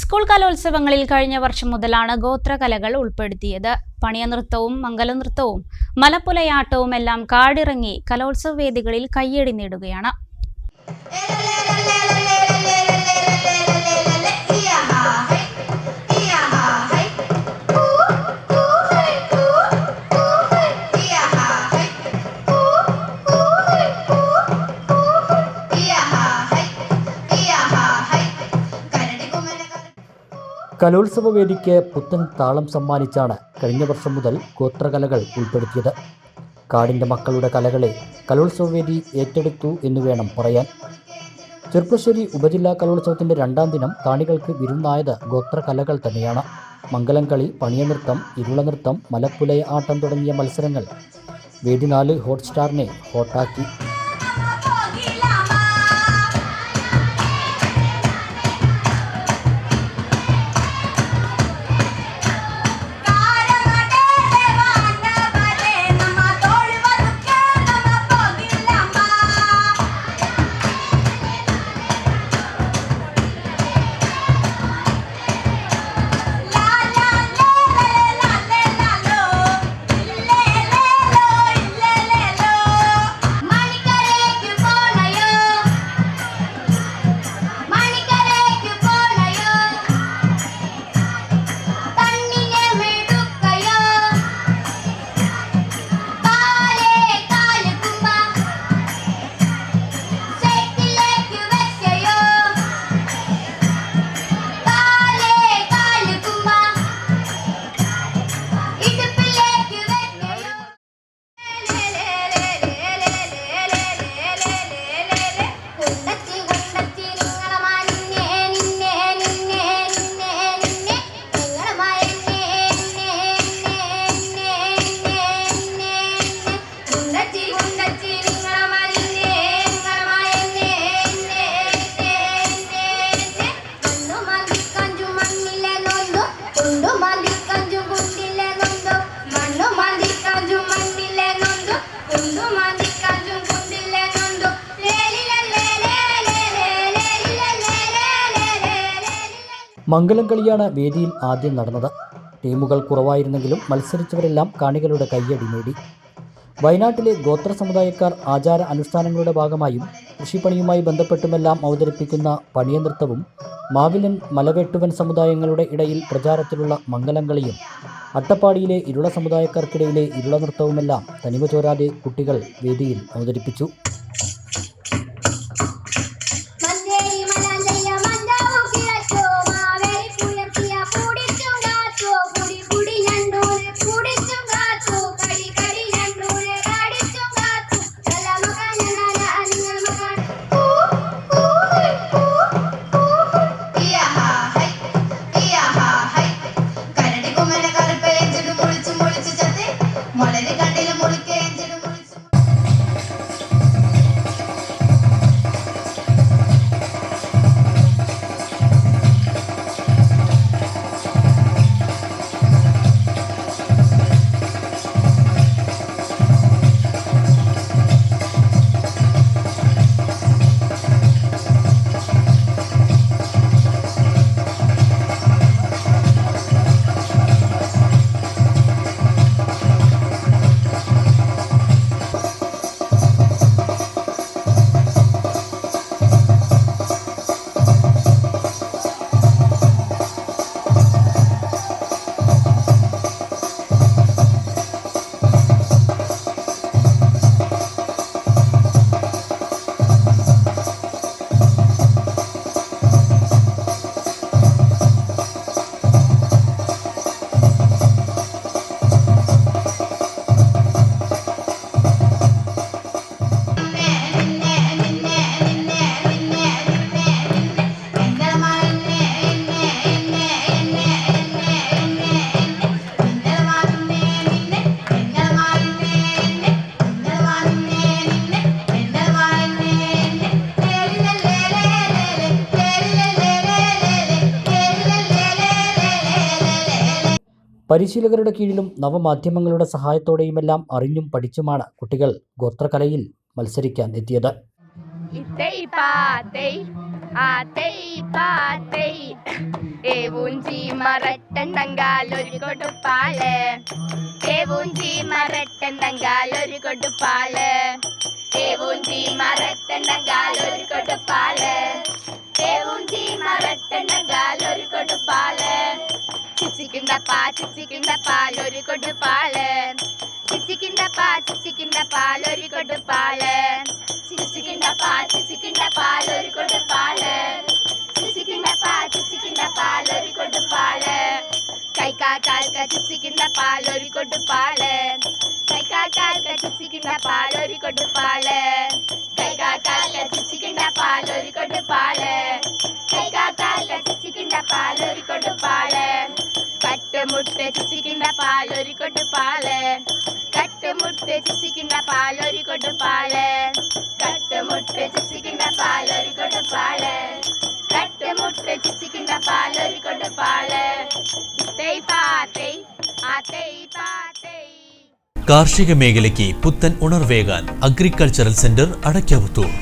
School കലോത്സവങ്ങളിൽ കഴിഞ്ഞ വർഷം മുതലാണ് ഗോത്രകലകൾ ഉൾപ്പെടുത്തിയത്. പണിയനൃത്തവും മംഗലനൃത്തവും മലപ്പുലയാട്ടവും എല്ലാം കാടിറങ്ങി കലോത്സവ വേദികളിൽ കയ്യടി നേടുകയാണ്. കലോത്സവ വേദിക്ക് പുത്തൻ താളം സമ്മാനിച്ചാണ് കഴിഞ്ഞ വർഷം മുതൽ ഗോത്രകലകൾ ഉൾപ്പെടുത്തിയത്. കാടിന്റെ മക്കളുടെ കലകളെ കലോത്സവ വേദി ഏറ്റെടുത്തു എന്ന് വേണം പറയാൻ. ചെറുപ്പശ്ശേരി ഉപജില്ലാ കലോത്സവത്തിന്റെ രണ്ടാം ദിനം കാണികൾക്ക് വിരുന്നായത് ഗോത്രകലകൾ തന്നെയാണ്. മംഗലം കളി പണിയനൃത്തം ഇരുളനൃത്തം മലപ്പുലയ ആട്ടം തുടങ്ങിയ മത്സരങ്ങൾ വേദി നാല് ഹോട്ട്സ്റ്റാറിനെ ഹോട്ടാക്കി. മംഗലം കളിയാണ് വേദിയിൽ ആദ്യം നടന്നത്. ടീമുകൾ കുറവായിരുന്നെങ്കിലും മത്സരിച്ചവരെല്ലാം കാണികളുടെ കയ്യടി നേടി. വയനാട്ടിലെ ഗോത്ര സമുദായക്കാർ ആചാര അനുഷ്ഠാനങ്ങളുടെ ഭാഗമായും കൃഷിപ്പണിയുമായി ബന്ധപ്പെട്ടുമെല്ലാം അവതരിപ്പിക്കുന്ന പണിയനൃത്തവും മാവിലൻ മലവെട്ടുവൻ സമുദായങ്ങളുടെ ഇടയിൽ പ്രചാരത്തിലുള്ള മംഗലം കളിയും അട്ടപ്പാടിയിലെ ഇരുള സമുദായക്കാർക്കിടയിലെ ഇരുള നൃത്തവുമെല്ലാം തനിമ ചോരാതെ കുട്ടികൾ വേദിയിൽ അവതരിപ്പിച്ചു. പരിശീലകരുടെ കീഴിലും നവമാധ്യമങ്ങളുടെ സഹായത്തോടെയുമെല്ലാം അറിഞ്ഞും പഠിച്ചുമാണ് കുട്ടികൾ ഗോത്രകലയിൽ മത്സരിക്കാൻ എത്തിയത് കൊടുപ്പാൽ. ചിച്ചിക്കിണ്ട പാ ചിച്ചിക്കിണ്ട പാൽ ഒരു കൊടുപ്പാല് ചിച്ചിക്കിണ്ട പാ ചിച്ചിക്കിണ്ട പാൽ ഒരു കൊടുപ്പാല് ചിച്ചിക്കിണ്ട പാ ചിച്ചിക്കിണ്ട പാൽ ഒരു കൊടുപ്പാല് ചിച്ചിക്കിണ്ട പാ ചിച്ചിക്കിണ്ട പാൽ ഒരു കൊടുപ്പാല് കൈക്കാക്കാൽക്ക ചിച്ചിക്കിണ്ട പാൽ ഒരു കൊടുപ്പാല് കൈക്കാക്കാൽക്ക ചിച്ചിക്കിണ്ട പാൽ ഒരു കൊടുപ്പാല് കൈക്കാക്കാൽക്ക ചിച്ചിക്കിണ്ട പാൽ ഒരു കൊടുപ്പാല് കൈക്കാക്കാൽക്ക ചിച്ചിക്കിണ്ട പാൽ ഒരു കൊടുപ്പാല് കട്ടുമുട്ട് ചിച്ചിക്കിണ്ട പാൽ ഒരു കൊടുപ്പാൽ കട്ടുമുട്ട് ചിച്ചിക്കിണ്ട പാൽ ഒരു കൊടുപ്പാൽ കട്ടുമുട്ട് ചിച്ചിക്കിണ്ട പാൽ ഒരു കൊടുപ്പാൽ കട്ടുമുട്ട് ചിച്ചിക്കിണ്ട പാൽ ഒരു കൊടുപ്പാൽ തേയ് പാ തേയ്. ആ തേയ് പാ തേയ്. കാർഷിക മേഖലയ്ക്ക് പുത്തൻ ഉണർവേകാൻ അഗ്രികൾച്ചറൽ സെന്റർ അടയ്ക്കാവുത്തൂർ